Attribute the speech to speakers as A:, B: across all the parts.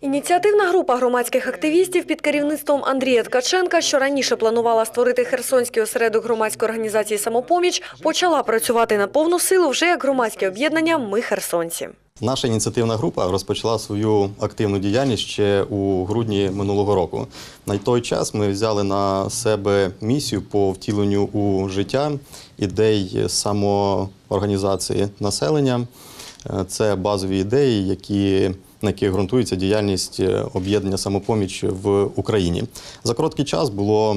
A: Ініціативна група громадських активістів під керівництвом Андрія Ткаченка, що раніше планувала створити Херсонський осередок громадської організації «Самопоміч», почала працювати на повну силу вже як громадське об'єднання «Ми херсонці».
B: Наша ініціативна група розпочала свою активну діяльність ще у грудні минулого року. На той час ми взяли на себе місію по втіленню у життя ідей самоорганізації населення. Е, Це базові ідеї, які на яких ґрунтується діяльність е, об'єднання самопоміч в Україні. За короткий час було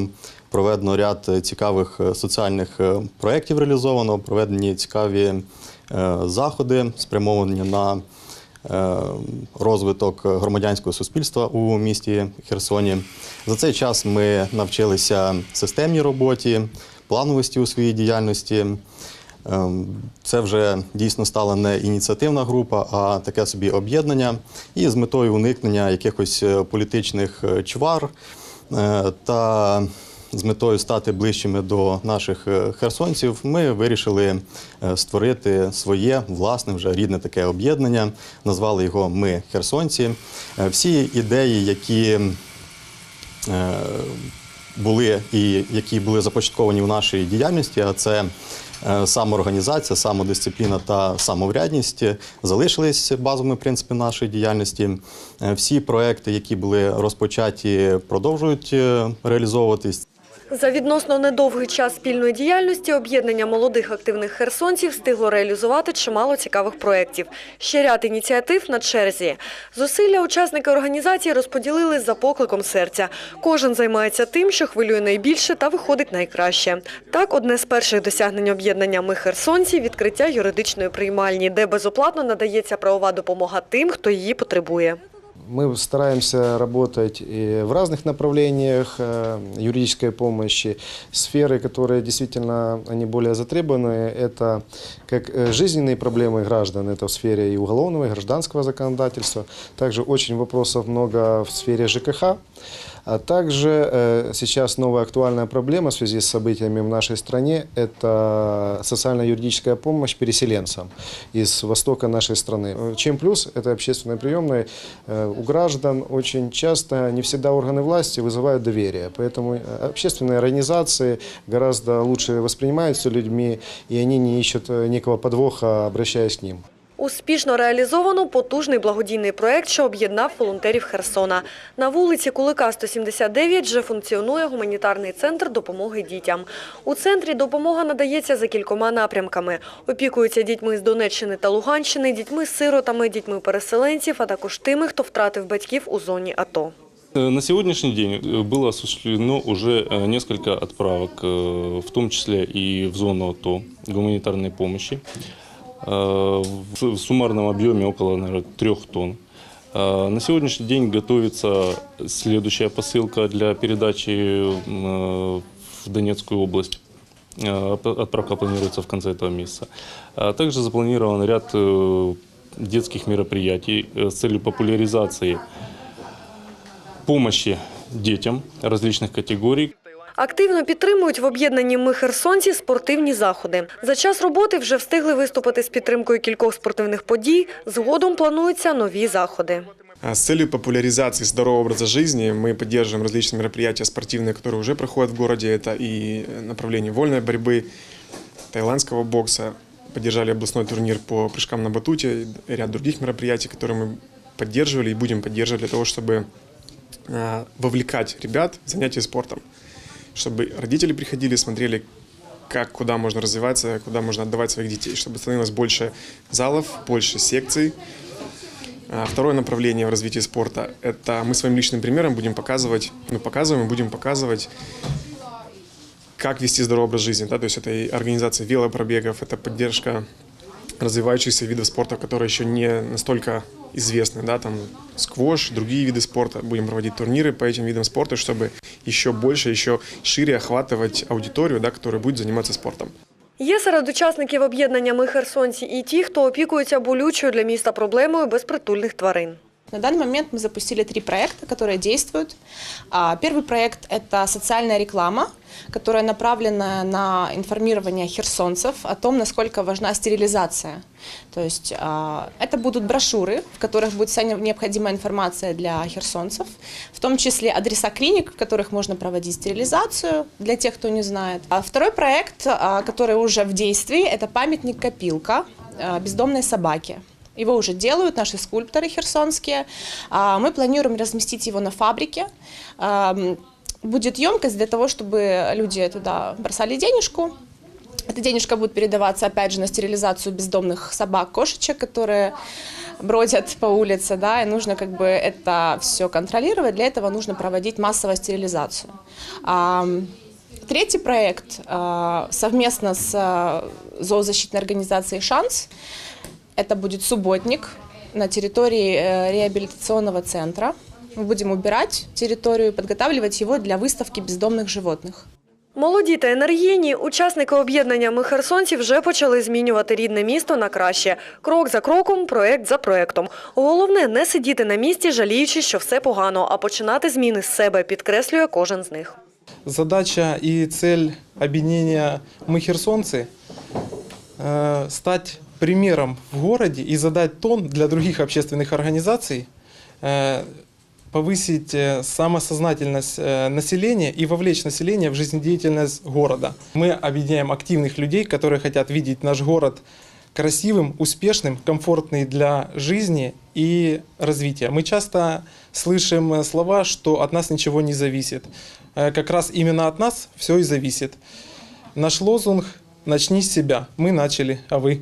B: проведено ряд цікавих е, соціальних е, проєктів реалізовано, проведені цікаві е, заходи, спрямовані на е, розвиток громадянського суспільства у місті Херсоні. За цей час ми навчилися системній роботі, плановості у своїй діяльності. Ем, Це вже дійсно стала не ініціативна група, а таке собі об'єднання. І з метою уникнення якихось е, політичних е, чвар е, та з метою стати ближчими до наших херсонців, ми вирішили створити своє власне вже рідне таке об'єднання. Назвали його Ми херсонці. Всі ідеї, які були і які були започатковані в нашій діяльності, а це самоорганізація, самодисципліна та самоврядність, залишились базовими принципами нашої діяльності. Е, Всі проекти, які були розпочаті, продовжують е, реалізовуватись.
A: За відносно недовгий час спільної діяльності об'єднання молодих активних херсонців встигло реалізувати чимало цікавих проєктів. Ще ряд ініціатив на черзі. Зусилля учасники організації розподілили за покликом серця. Кожен займається тим, що хвилює найбільше та виходить найкраще. Так, одне з перших досягнень об'єднання «Ми херсонці» – відкриття юридичної приймальні, де безоплатно надається правова допомога тим, хто її потребує.
C: Мы стараемся работать и в разных направлениях э, юридической помощи. Сферы, которые действительно они более затребованные, это как э, жизненные проблемы граждан, это в сфере и уголовного, и гражданского законодательства. Также очень вопросов много в сфере ЖКХ. А также э, сейчас новая актуальная проблема в связи с событиями в нашей стране – это социально-юридическая помощь переселенцам из востока нашей страны. Э, Чем плюс – это общественные приемные. Э, У граждан очень часто, не всегда органы власти вызывают доверие. Поэтому общественные организации гораздо лучше воспринимаются людьми, и они не ищут некого подвоха, обращаясь к ним.
A: Успішно реалізовано потужний благодійний проект, що об'єднав волонтерів Херсона. На вулиці Кулика, 179 вже функціонує гуманітарний центр допомоги дітям. У центрі допомога надається за кількома напрямками. Опікуються дітьми з Донеччини та Луганщини, дітьми з сиротами, дітьми переселенців, а також тими, хто втратив батьків у зоні АТО.
D: Э, На сегодняшний день э, было осуществлено уже э, несколько отправок, э, в том числе и в зону АТО гуманитарной помощи э, в в суммарном объеме около наверное, трех тонн. Э, На сегодняшний день готовится следующая посылка для передачи м, э, в Донецкую область. Э, п- Отправка планируется в конце этого месяца. А Также запланирован ряд э, детских мероприятий э, с целью популяризации помощи детям различных категорий.
A: Активно підтримують в об'єднанні «Ми херсонці» спортивні заходи. За час роботи вже встигли виступити з підтримкою кількох спортивних подій. Згодом плануються нові заходи.
E: А С целью популяризации здорового образа жизни мы поддерживаем различные мероприятия спортивные, которые уже проходят в городе. Это и направление вольной борьбы, таиландского бокса. Поддержали областной турнир по прыжкам на батуте и ряд других мероприятий, которые мы поддерживали и будем поддерживать для того, чтобы а, вовлекать ребят в занятия спортом. Чтобы родители приходили, смотрели, как, куда можно развиваться, куда можно отдавать своих детей, чтобы становилось больше залов, больше секций, а Второе направление в развитии спорта – это мы своим личным примером будем показывать, ну, показываем и будем показывать, как вести здоровый образ жизни. Да? То есть это и организация велопробегов, это поддержка развивающихся видов спорта, которые еще не настолько известны, да, там сквош, другие виды спорта. Будем проводить турниры по этим видам спорта, чтобы еще больше, еще шире охватывать аудиторию, да, которая будет заниматься спортом.
A: Є серед учасників об'єднання «Ми херсонці» і ті, хто опікується болючою для міста проблемою безпритульних тварин.
F: На данный момент мы запустили три проекта, которые действуют. А, Первый проект – это социальная реклама, которая направлена на информирование херсонцев о том, насколько важна стерилизация. То есть а, это будут брошюры, в которых будет вся не- необходимая информация для херсонцев, в том числе адреса клиник, в которых можно проводить стерилизацию, для тех, кто не знает. А второй проект, который уже в действии, это памятник-копилка бездомной собаки. Его уже делают наши скульпторы херсонские. А, Мы планируем разместить его на фабрике. А, Будет емкость для того, чтобы люди туда бросали денежку. Эта денежка будет передаваться, опять же, на стерилизацию бездомных собак, кошечек, которые бродят по улице, да, и нужно как бы это все контролировать. Для этого нужно проводить массовую стерилизацию. А, Третий проект совместно с а, зоозащитной организацией «Шанс» Это будет субботник на территории э, реабилитационного центра. Мы будем убирать территорию, подготавливать его для выставки бездомных животных.
A: Молоді та енергійні учасники об'єднання «Ми херсонці» вже почали змінювати рідне місто на краще. Крок за кроком, проект за проектом. Головне – не сидіти на місці, жаліючи, що все погано, а починати зміни з себе, підкреслює кожен з них.
G: Задача и цель объединения «Мы херсонцы» э, стать примером в городе и задать тон для других общественных организаций, э, повысить э, самосознательность э, населения и вовлечь население в жизнедеятельность города. Мы объединяем активных людей, которые хотят видеть наш город красивым, успешным, комфортный для жизни и развития. Мы часто слышим слова, что от нас ничего не зависит. Как раз именно от нас все и зависит. Наш лозунг «Начни с себя». Мы начали, а вы?